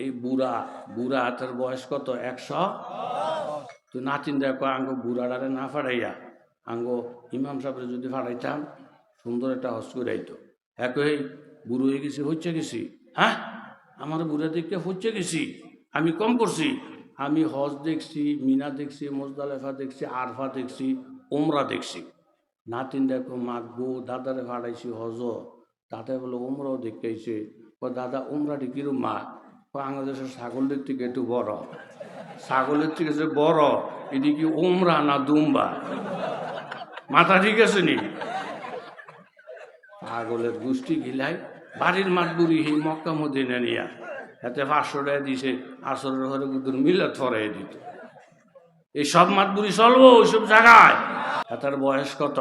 এই বুড়া বুড়া হাতের বয়স কত? একশো? তুই নাতিন দেখো আঙ্গো বুড়াডারে না ফাড়াইয়া আঙ্গো ইমাম সাহেবের যদি ফাড়াইতাম সুন্দর একটা হস করে আইতো হ্যাঁ কই বুড়ো হয়ে গেছি হচ্ছে গেছি। হ্যাঁ? আমার বুড়া দেখতে হচ্ছে গেছি। আমি কম করছি। আমি হজ দেখছি মিনা দেখছি মোজদালেফা দেখছি আরফা দেখছি ওমরা দেখছি। নাতিন দেখো মাগবো দাদারে ফাড়াইছি হজ দাদা বলে ওমরাও দেখতেছে দাদা ওমরাটি কিরম মা? কয়, বাংলাদেশের ছাগলের থেকে একটু বড়। ছাগলের থেকে যে বড়, এটি কি ওমরা না দুম্বা? মাথা ঠিক আছে নি? পাগলের গোষ্ঠী গিলাই, বাড়ির মাতবুরি সেই মক্কা মদিনা নিয়া হাতে পাঁচশো টাকা দিছে, আসরের ঘরে কুদুর মিলাত ফরাই দিত। এই সব মাতবুরি চলবো ওইসব জায়গায়। হাতের বয়স কত?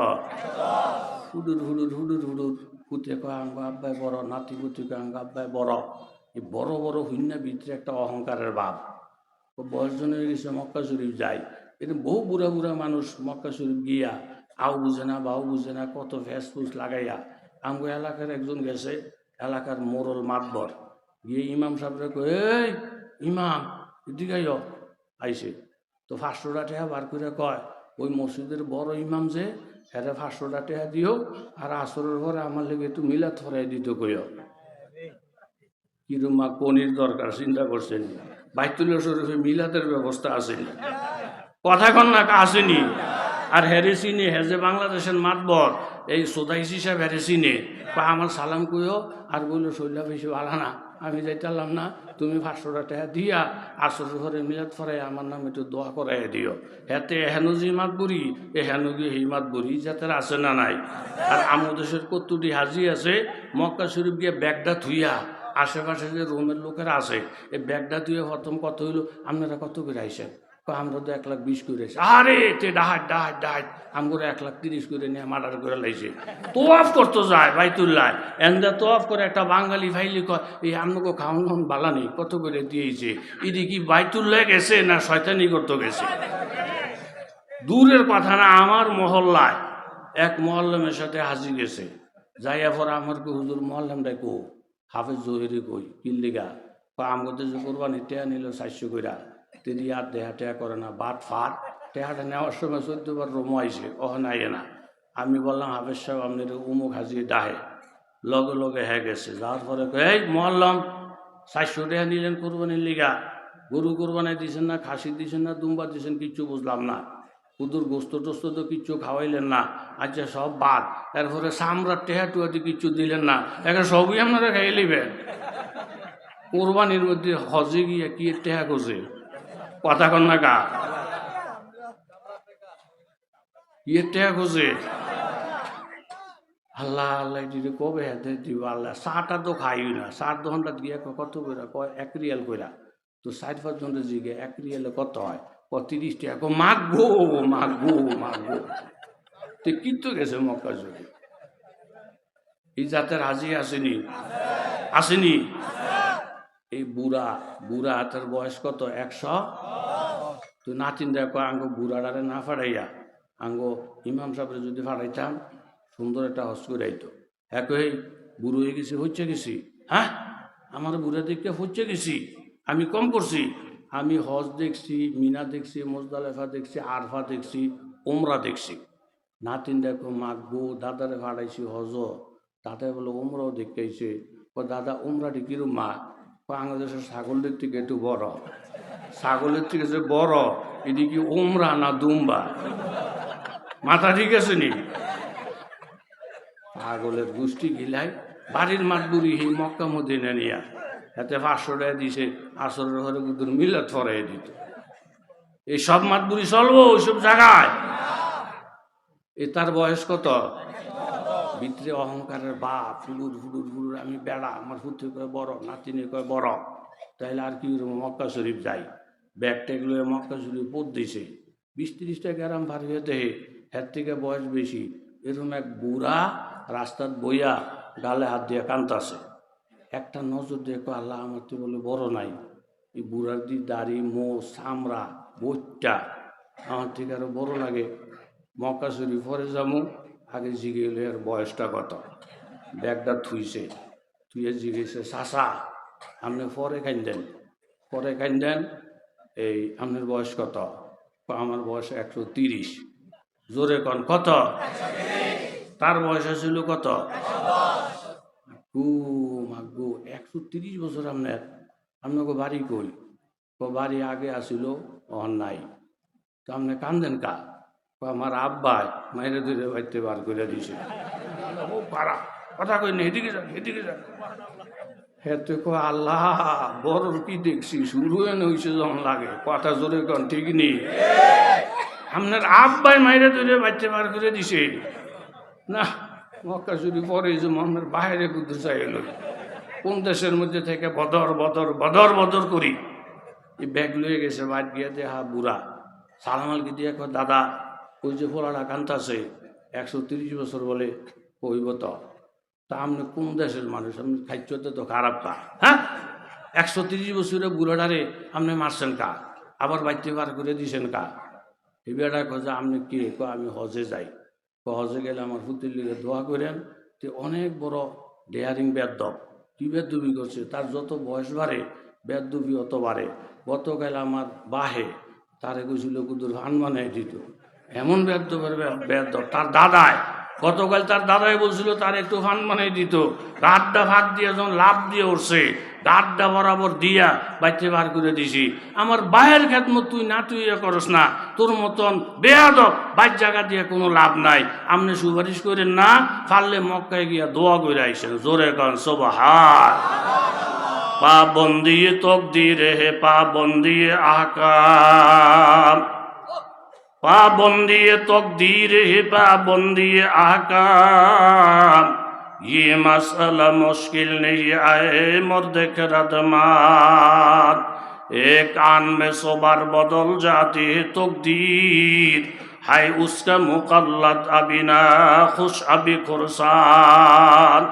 হুডুর হুডুর হুডুর হুডুর পুতে কয় আঙ্গ আব্বাই বড়, নাতি পুতি কয় আঙ্গ আব্বাই বড়। এই বড় বড় হুন্না ভিতরে একটা অহংকারের ভাব। ও বয়সজনের গেছে, মক্কা শরীফ যায় এরকম বহু বুড়া বুড়া মানুষ মক্কা শরীফ গিয়া আও বুঝে না বাউ বুঝে না, কত ফ্যাস ফুস লাগাইয়া আমগো এলাকার একজন গেছে, এলাকার মোরল মাতবর। গিয়ে ইমাম সাহেবরা কয়, এই ইমাম, এদিকে আইসে তো পাঁচশোটা টেহা বার করে কয়, ওই মসজিদের বড় ইমাম যে হ্যাঁ পাঁচশোটা টেহা দিও, আর আসরের পরে আমার লেগে একটু মিলা থরাই দিত কইও। কিরমা পনির দরকার, চিন্তা করছেন বাইতুল্লাহ শরীফে মিলাদের ব্যবস্থা আছে কথা কন্যা আসেনি আর হেরে চিনে, হে যে বাংলাদেশের মাতবর, এই সোদাইস হিসাব হেরে চিনে বা আমার সালাম কইও, আর বলল, শৈলা বেশি ভালো না, আমি যাইতালাম না, তুমি পাঁচশোটা টাকা দিয়া আসর ঘরে মিলাদ ফরাই আমার নামে একটু দোয়া করাই দিও। হেতে হেন যে মাত বুড়ি এ হেন গিয়ে এই মাত বুড়ি যাতে আছে না নাই। আর আমার দেশের কত্তুটি হাজি আছে, মক্কা শরীফ গিয়ে ব্যাগটা থুইয়া আশেপাশে যে রোমের লোকেরা আছে, এই ব্যাগটা তুই প্রথম কত হইল, আপনারা কত করে আইসেন আমরা তো এক লাখ বিশ করে। আরে, তে ডাহাট ডাহাট ডাহাট আমরা এক লাখ তিরিশ করে নিয়ে মার্ডার করে লাইছে। তোয়াফ করতে যায়, বাইতুল্লাহ। এন্দা তোয়াফ করে একটা বাঙালি ভাইলি কয়, এই আপনাকে খাওয়ান খাওয়ান বালা নেই, কত করে দিয়েছে? ইদি কি বাইতুল্লাহ গেছে না শয়তানি করতে গেছে? দূরের কথা না, আমার মহল্লায় এক মহল্লামের সাথে হাজি গেছে। যাইয়া পরে আমার হুজুর মহল্লামটাই কো হাফেজ জহিরি কই কিল্লিগা আমাদের যে কোরবানি, টেয়া নিল চারশো কইরা। তিনি আর দেহা টেয়া করে না, বাট ফাট টেহাটা নেওয়ার সময় চোদ্দবার রোমো আইসে অহন আইয়ে না। আমি বললাম, হাফেজ সাহেব আপনার উমুক হাজি ডাহে। লগে লগে হ্যাঁ গেছে। যাওয়ার পরে এই মহল্লাম চারশো টেহা নিলেন কোরবানির লিগা। গরু কোরবানি দিছেন না, খাসি দিছেন না, দুম্বা দিছেন, কিচ্ছু বুঝলাম না। কুদুর গোস্ত টোস্ত তো কিচ্ছু খাওয়াইলেন না। আচ্ছা সব বাদ। এরপরে সামরার টেহা টুয়াতে কিচ্ছু দিলেন না। এখন সবই আপনারা খাইয়ে নেবেন কোরবানির মধ্যে হজে গিয়ে কি টেহা করছে? কথা কন না গা ইয়ে টেহা করছে? আল্লাহ আল্লাহ দিদি কবে হাতে দিব আল্লাহ? চাটা তো খাইও না। চার দিয়ে কয় কত কইরা? কয়, এক রিয়াল কইরা। তো ষাট পাঁচজনের জিগে এক রিয়ালে কত হয়? ক তিরিশ টাকা কয়, মাগবো মাগবো মাগবো তো কিন্তু গেছে মক্কা জুড়ে এই জাতের হাজি আসেনি? আসেনি? এই বুড়া বুড়া তার বয়স কত? একশো? তো নাতিন দেখো আঙ্গো বুড়াডারে না ফাড়াইয়া আঙ্গো ইমাম সাহেবের যদি ফাড়াইতাম সুন্দর একটা হস আইতো কই বুড়ো হয়ে গেছি হচ্ছে গেছি। হ্যাঁ? আমার বুড়া দেখতে হচ্ছে গেছি আমি কম করছি। আমি হজ দেখছি, মিনা দেখছি, মোজদালেফা দেখছি, আরফা দেখছি ওমরা দেখছি। নাতিন দেখো মাগবো দাদারে ফাড়াইছি হজ দাদা বলে ওমরাও দেখতেছে ও দাদা ওমরাটি কিরম মা? বাংলাদেশের ছাগলের থেকে একটু বড়। ছাগলের থেকে যে বড়, এটি কি ওমরা না দুম্বা? মাথা ঠিক আছে নি? পাগলের গোষ্ঠী গিলাই, বাড়ির মাতবুরি সেই মক্কা মদিনা নিয়া। হাতে পাঁচশো টাকা দিছে, আসরের ঘরে কুদুর মিলাত ফরাই দিত। এই সব মাতবুরি চলবো ওইসব জায়গায়? এ তার বয়স কত? ভিতরে অহংকারের বাপ ফুলুর ফুলুর ফুলুর আমি বেড়া, আমার ফুটে কয় বড়, নাতিনে কয় বড়। তাইলে আর কি? মক্কা শরীফ যাই। ব্যাগ ট্যাগ লয়ে মক্কা শরীফ পদ দিছে। বিশ তিরিশটা গ্রাম ভার হয়ে দেহে হের থেকে বয়স বেশি। এরকম এক বুড়া রাস্তার বইয়া গালে হাত দিয়ে কান্তাছে। একটা নজর দেখো আল্লাহ আমার তো বলে বড় নাই। এই বুড়ার দি দাড়ি মো চামড়া বইটা আমার থেকে আরও বড় লাগে। মক্কা শরীফ পরে যাব। আগে জিগে এলো এর বয়সটা কত? ব্যাগটা থুইছে। থুয়ে জিগেছে চাষা আপনি পরে খাইন দেন। পরে দেন এই আপনার বয়স কত? আমার বয়স একশো তিরিশ। জোরে কন কত? তার বয়স ছিল কত? গু তিরিশ বছর আপনার, আপনাকে বাড়ি কই? ক, বাড়ি আগে আসিল অন নাই। তো আপনি কান্দেন কা? আমার আব্বাই মাইরে ধরে বাড়িতে বার করে ও পারা কথা কই না, এদিকে যান এদিকে যান। হ্যাঁ তো কো, আল্লাহ বড় কি দেখছি? শুরু হয়ে হইছে যখন লাগে। কথা জোরে কন, ঠিক নেই? আপনার আব্বাই মাইরে ধরে বাচ্চা বার করে দিছে। না, মক্কা চুরি পরে যে মোহাম্মদ বাইরে বুদ্ধ চাই কোন দেশের মধ্যে থেকে বদর বদর বদর বদর করি? এই ব্যাগ লয়ে গেছে বাদ গিয়ে দেহা বুড়া। সালামালকে দিয়ে কয়, দাদা, ওই যে ফোলাটা কান্তাছে একশো তিরিশ বছর বলে কইব তো। তা আপনি কোন দেশের মানুষ? আপনি খাইতে তো খারাপ কা? হ্যাঁ? একশো তিরিশ বছরে বুড়াটারে আপনি মারছেন কা? আবার বাড়িতে বার করে দিয়েছেন কা? এই বেটা কয়ে আপনি কে? ক আমি হজে যাই। হজে গেলে আমার পুতির লিগে দোয়া করেন। তে অনেক বড় ডেয়ারিং বেদব। কি বেদুবি করছে? তার যত বয়স বাড়ে, বেদুবি অত বাড়ে। গতকাল আমার বাহে, তারে কইছিল, কুদুর ভান বানাই দিত। এমন বেদবের বেদ তার দাদায়, গতকাল তার দাদাই বলছিল, তার একটু ফান মানে দিত। রাতটা ভাত দিয়ে যখন লাভ দিয়ে উঠছে আড্ডা বরাবর দিয়া বাইতে বার করে দিছি। আমার বায়ের খেদমত তুই না তুই করস না। তোর মতন বেয়াদব বাইর জায়গা দিয়ে কোনো লাভ নাই। আপনি সুপারিশ করেন না পারলে মক্কায় গিয়া দোয়া করে আইসেন, জোরে কান সব হার পা বন্দিয়ে তকদির হে, পা বন্দিয়ে আহকাম। পা বন্দিয়ে তকদির হে, পা বন্দিয়ে আহকাম। ये मसला मुश्किल नहीं आए मर्द खरदमात एक आन में सोबार बदल जाती है तकदीर है उसका मुकल्लद अभी ना खुश अभी खुरसान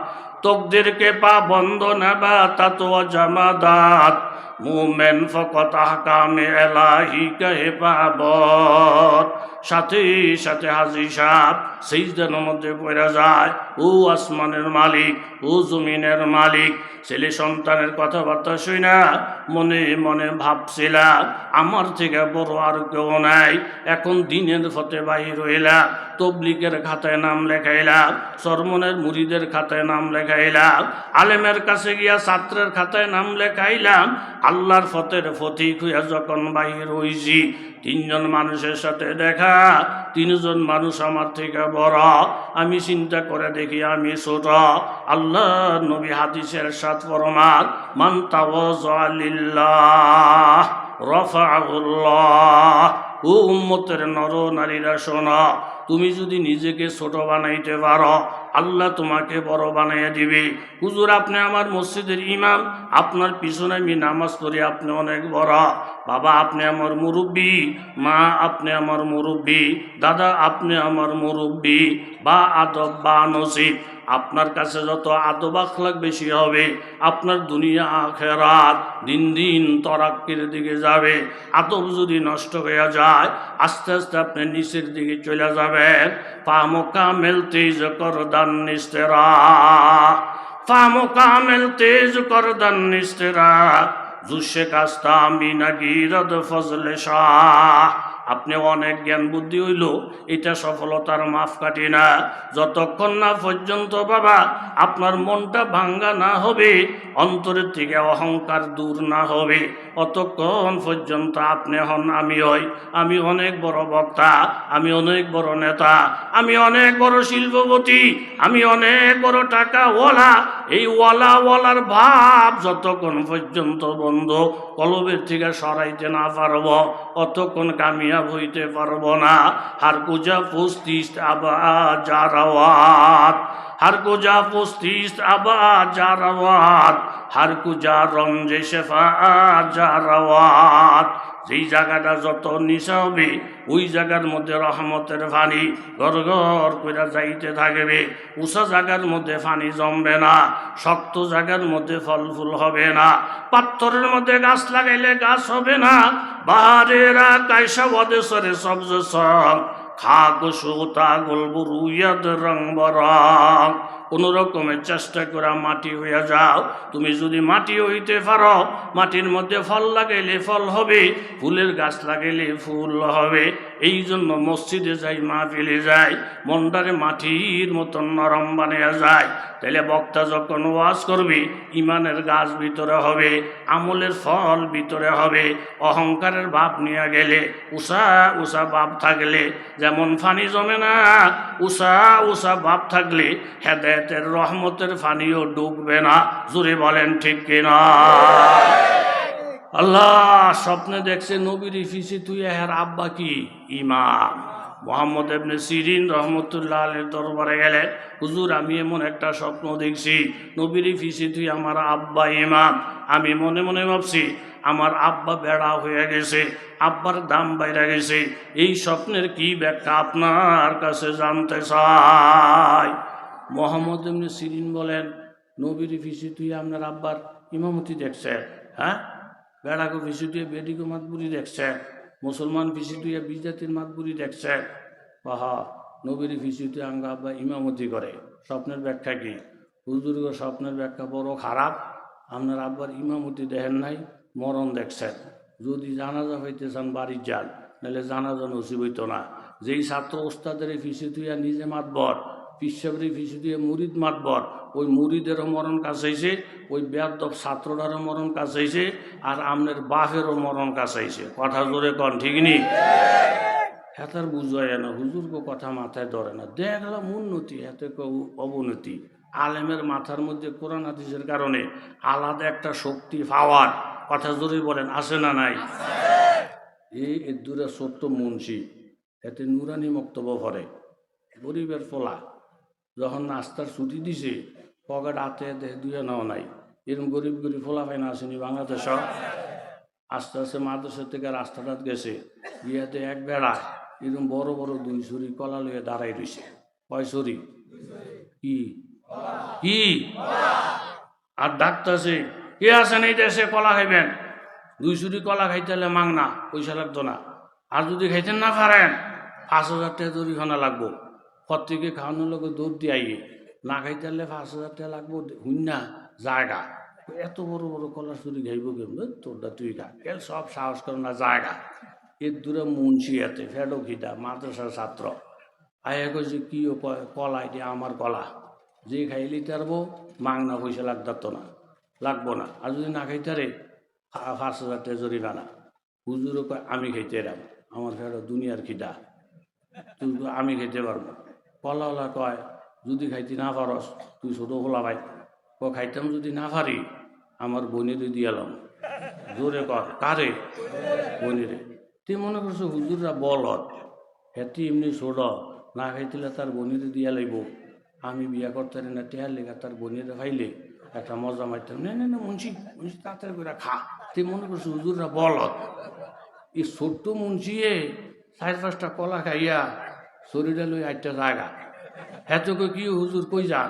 তকদির কে পাবন্দ নেবা তাতো জামাদাত মুমেন ফকত আহকামে এলাহি কে পাবত সাথে সাথে হাজি সেই মধ্যে পড়া যায়। ও আসমানের মালিক, ও জমিনের মালিক, ছেলে সন্তানের কথাবার্তা শুই না, মনে মনে ভাবছিলা, আমার থেকে বড় আর কেউ নাই, এখন দিনের ফতে বাহির হইলাম। তবলিকের খাতায় নাম লেখাইলাম সরমনের মুড়িদের খাতায় নাম লেখাইলাম আলেমের কাছে গিয়া ছাত্রের খাতায় নাম লেখাইলাম আল্লাহর ফতের ফতিক হইয়া যখন বাহির হইছি, তিনজন মানুষের সাথে দেখা, তিনজন মানুষ আমার থেকে বড়, আমি চিন্তা করে দেখি আমি ছোট আল্লাহ নবী হাদিসের সাত ফরমান মান তাওয়াজ্জালিল্লাহ রফাউল্লাহ ও উম্মতের নর নারীরা শোনা তুমি যদি নিজেকে ছোট বানাইতে পারো, আল্লাহ তোমাকে বড় বানাইয়া দিবে। হুজুর, আপনি আমার মসজিদের ইমাম, আপনার পিছনে আমি নামাজ পড়ি, আপনি অনেক বড়। বাবা, আপনি আমার মুরব্বী, মা, আপনি আমার মুরব্বী, দাদা, আপনি আমার মুরব্বী, বা আদব বা নসিব। আপনার কাছে যত আদব আখলাক বেশি হবে, আপনার দুনিয়া আখেরাত দিন দিন তরাক্কির দিকে যাবে। আদব যদি নষ্ট হয়ে যায়, আস্তে আস্তে আপনি নিচের দিকে চলে যাবেন। পামকা মেলতে কর দান নিস্তেরা। পামকা মেলতে কর দান নিস্তেরা। জুসে কাস্তা মিনা গিরদ ফজলে শাহ। আপনি অনেক জ্ঞান বুদ্ধি হইল, এটা সফলতার মাফ কাটে না। যতক্ষণ না পর্যন্ত বাবা আপনার মনটা ভাঙ্গা না হবে, অন্তরের থেকে অহংকার দূর না হবে। অতক্ষণ পর্যন্ত আপনি হন আমি হই। আমি অনেক বড় বক্তা, আমি অনেক বড় নেতা, আমি অনেক বড় শিল্পপতি, আমি অনেক বড় টাকা ওয়ালা এই ওয়ালা ওয়ালার ভাব যতক্ষণ পর্যন্ত বন্ধ, কলবের থেকে সরাইতে না পারব, অতক্ষণ কামিয়াব হইতে পারব না। হার কুজা পুস্তিস আবা জারাওয়াত, হার কুজা পুস্তিস আবা জারাওয়াত, হার কুজা রঞ্জে শেফা জারাওয়াত। যেই জায়গাটা যত নিশা হবে, ওই জায়গার মধ্যে রহমতের পানি ঘর ঘর করে যাইতে থাকবে। উষা জায়গার মধ্যে পানি জমবে না, শক্ত জায়গার মধ্যে ফল ফুল হবে না। পাথরের মধ্যে গাছ লাগাইলে গাছ হবে না। বাহারেরা কাইসা বদেশরে সবজ সং খাক সুতা গোলবু রুয়াদ রং বরং। কোনো রকমের চেষ্টা করা মাটি হইয়া যাও। তুমি যদি মাটি হইতে পারো, মাটির মধ্যে ফল লাগাইলে ফল হবে, ফুলের গাছ লাগাইলে ফুল হবে। এই জন্য মসজিদে যাই মা ফেলে যায় মনটারে মাটির মতন নরম বানিয়ে যায় তাহলে বক্তা যখন ওয়াজ করবে, ইমানের গাছ ভিতরে হবে, আমলের ফল ভিতরে হবে, অহংকারের ভাব নিয়ে গেলে, উষা উষা ভাব থাকলে, যেমন ফানি জমে না, উষা উষা ভাব থাকলে, হেদায়তের রহমতের ফানিও ডুববে না। জুড়ে বলেন ঠিক কিনা? আল্লাহ স্বপ্নে দেখছে নবীর ইফিসি তুই এর আব্বা কি? ইমাম। মোহাম্মদ এমনি সিরিন রহমতুল্লাহ আলের দরবারে গেলে, হুজুর, আমি এমন একটা স্বপ্ন দেখছি, নবীর ফিসি তুই আমার আব্বা ইমাম। আমি মনে মনে ভাবছি, আমার আব্বা বেড়া হয়ে গেছে, আব্বার দাম বাইরে গেছে, এই স্বপ্নের কি ব্যাখ্যা আপনার কাছে জানতে চাই? মোহাম্মদ এমনি সিরিন বলেন, নবীর ফিসি তুই আপনার আব্বার ইমামতি দেখছে হ্যাঁ? বেড়াকে তুই বেডিকে মাতবুরি দেখছে মুসলমান তুই বিজাতির মাতবুরি দেখছে বাহা নবীর তুই আঙ্গা আব্বা ইমামতি করে। স্বপ্নের ব্যাখ্যা কি? হুজুর গো, স্বপ্নের ব্যাখ্যা বড় খারাপ। আপনার আব্বার ইমামতি দেখেন নাই, মরণ দেখছেন। যদি জানাজা হইতে চান বাড়ির যান, নাহলে জানাজা নসিব হইতো না। যেই ছাত্র ওস্তাদের ফিসি তুইয়া নিজে মাতবর পিসাবরি ফিসি দিয়ে মুরিদ মাতবর ওই মুরিদেরও মরণ কাছাইছে ওই বেয়াদব ছাত্রটারও মরণ কাছাইছে আর আমনের বাপেরও মরণ কাছাইছে কথা জোরে কন, ঠিক নি? হেতার বুঝায় না হুজুরকে কথা মাথায় ধরে না। দেখলাম উন্নতি এতে অবনতি। আলেমের মাথার মধ্যে কোরআন হাদিসের কারণে আলাদা একটা শক্তি পাওয়ার কথা জোরে বলেন আসে না নাই? এই এদুরা ছোট্ট মুন্সি, এতে নুরানি মক্তব্য ভরে গরিবের ফোলা যখন নাস্তার ছুটি দিছে পকেট হাতে দেহে দুয়ে নেওয়া নাই। এরকম গরিব গরিব ফোলা পাই না আসেনি বাংলাদেশ। আস্তে আস্তে মাদ্রাসা থেকে রাস্তাটা গেছে। ইয়েতে এক বেড়া এরকম বড় বড় দুই ছুরি কলা লইয়ে দাঁড়াই রয়েছে কয় ছুরি? কি? কি? আর ডাকতেছে, কে আছেন এই দেশে? কলা খাইবেন? দুই ছুরি কলা খাইতে হলে মাংনা পয়সা লাগতো না। আর যদি খাইতেন না পারেন, পাঁচ হাজার টাকা জরিখানা লাগবো। প্রত্যেকে খাওয়ানোর লোক দৌড় দিয়ে আইয়ে। না খাইতে হলে পাঁচ হাজার টাকা লাগবো হুন্না জায়গা। এত বড় বড় কলা চুরি খাইব কেমন? তোরটা তুই খা। এর সব সাহস করে না জায়গা। এর দূরে মুন্সি এতে ফেডো খিদা মাদ্রাসার ছাত্র। আয়া কইছে কি কয়, কলা এটি আমার কলা। যে খাইলি তারবো মাংনা পয়সা লাগতো না লাগবো না। আর যদি না খাইতারে পাঁচ হাজার টাকা জরিমানা। হুজুরও কয় আমি খাইতে এরাম। আমার ফেরো দুনিয়ার খিদা। তুই আমি খেতে পারব কলাওয়ালা কয় যদি খাইতে না পারস, তুই ছোট হোলা ভাই। ক, খাইতাম যদি না পারি, আমার বোনেরে দিয়ালাম জোরে কর, কারে? বোনেরে তুই মনে করছ, হুজুররা বলত হেতি এমনি ছোট, না খাইতিলে তার বোনেরে দিয়া লাইব। আমি বিয়া করতে না টেহার লেগা তার বোনেরে খাইলে একটা মজা মারতাম না না না, মুন্সি মুন্সি, তাড়াতাড়ি করে খা। তুই মনে করছ, হুজুররা বলত এই ছোট্ট মুন্সিয়ে চার পাঁচটা কলা খাইয়া শরীরে লই আটটা জায়গা হেতকে কি হুজুর কই যান?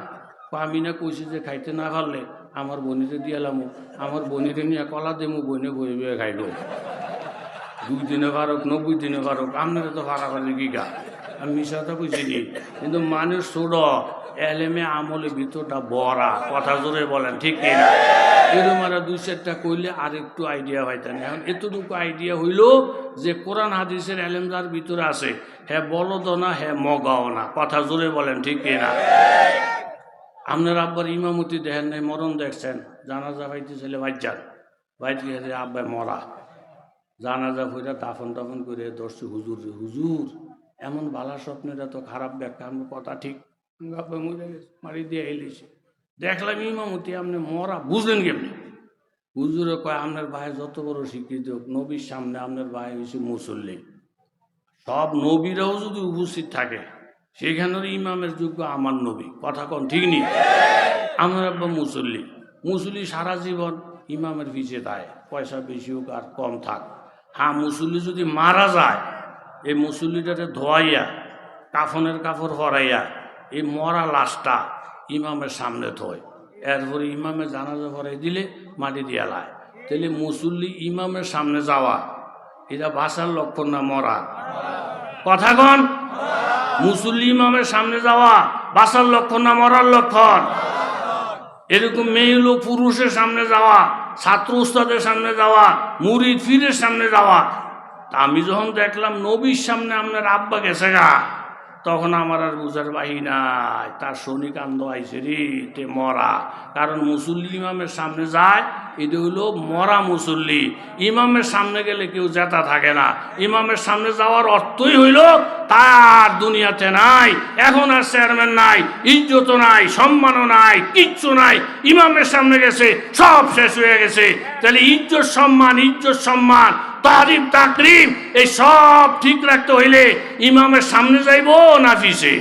আমি না কইছি যে খাইতে না পারলে আমার বনিরে দিয়ালাম আমার বনিরে নিয়ে কলা দেমু বনে বয়ে বয়ে খাইব। দুই দিনে পারক, নব্বই দিনে পারক, আপনারা তো পারলে কি গা। আমি মিশাটা কইছি কিন্তু মানুষ ছোট এলেমে আমলে ভিতরটা বড়া। কথা জোরে বলেন, ঠিক কিনা এরকম আর দুই চারটা কইলে আর একটু আইডিয়া হইতেন এখন এতটুকু আইডিয়া হইল যে কোরআন হাদিসের এলেম যার ভিতরে আছে হ্যাঁ বলদ না হ্যাঁ মগাও না। কথা জোরে বলেন, ঠিক কিনা আপনার আব্বার ইমামতি দেখেন নাই, মরণ দেখছেন। জানাজা ভাইতে ছেলে ভাইজান ভাইতে গেছে আব্বাই মরা। জানাজা ভইরা দাফন টাফন করে দর্শি হুজুর হুজুর, এমন বালা স্বপ্নের এত খারাপ ব্যাখ্যা আমি কথা ঠিক আব্বা মরে গেছে মারি দিয়ে এলিছে দেখলাম ইমামতি, আপনি মরা বুঝলেন কেমনি? হুজুরে কয়, আপনার ভাই যত বড় স্বীকৃতি হোক, নবীর সামনে আপনার ভাই হয়েছে মুসল্লি। সব নবীরাও যদি উপস্থিত থাকে সেখানের ইমামের যোগ্য আমার নবী। কথা কন, ঠিক নেই? আমার আব্বা মুসল্লি। মুসল্লি সারা জীবন ইমামের পিছিয়ে দেয় পয়সা বেশি হোক আর কম থাক। হ্যাঁ মুসল্লি যদি মারা যায়, এই মুসল্লিটাকে ধোয়াইয়া, কাফনের কাপড় হরাইয়া এই মরা লাশটা ইমামের সামনে থয়। এরপরে ইমামে জানাজা ভরাই দিলে মাটি দিয়া লায়। তাহলে মুসল্লি ইমামের সামনে যাওয়া, এটা ভাষার লক্ষণ না মরা? কথা কন। মুসল্লি ইমামের সামনে যাওয়া বাসার লক্ষণ না মরার লক্ষণ? এরকম মেয়ে লোক পুরুষের সামনে যাওয়া, ছাত্র উস্তাদের সামনে যাওয়া, মুরিদ ফিরের সামনে যাওয়া। তা আমি যখন দেখলাম নবীর সামনে আপনার আব্বা গেছে গা। তখন আমার আর বুঝার বাহি নাই। তার শনি কান্দ আইছে রে, তে মরা। কারণ মুসল্লি ইমামের সামনে যায়, এটা হইল মরা মুসল্লি। ইমামের সামনে গেলে কেউ জেতা থাকে না। ইমামের সামনে যাওয়ার অর্থই হইল তার দুনিয়াতে নাই, এখন আর চেয়ারম্যান নাই, ইজ্জত নাই, সম্মানও নাই, কিচ্ছু নাই। ইমামের সামনে গেছে, সব শেষ হয়ে গেছে। তাহলে ইজ্জত সম্মান ইজ্জত সম্মান তারিফ তাকরিম এই সব ঠিক রাখতে হইলে ইমামের সামনে যাইব না পিছে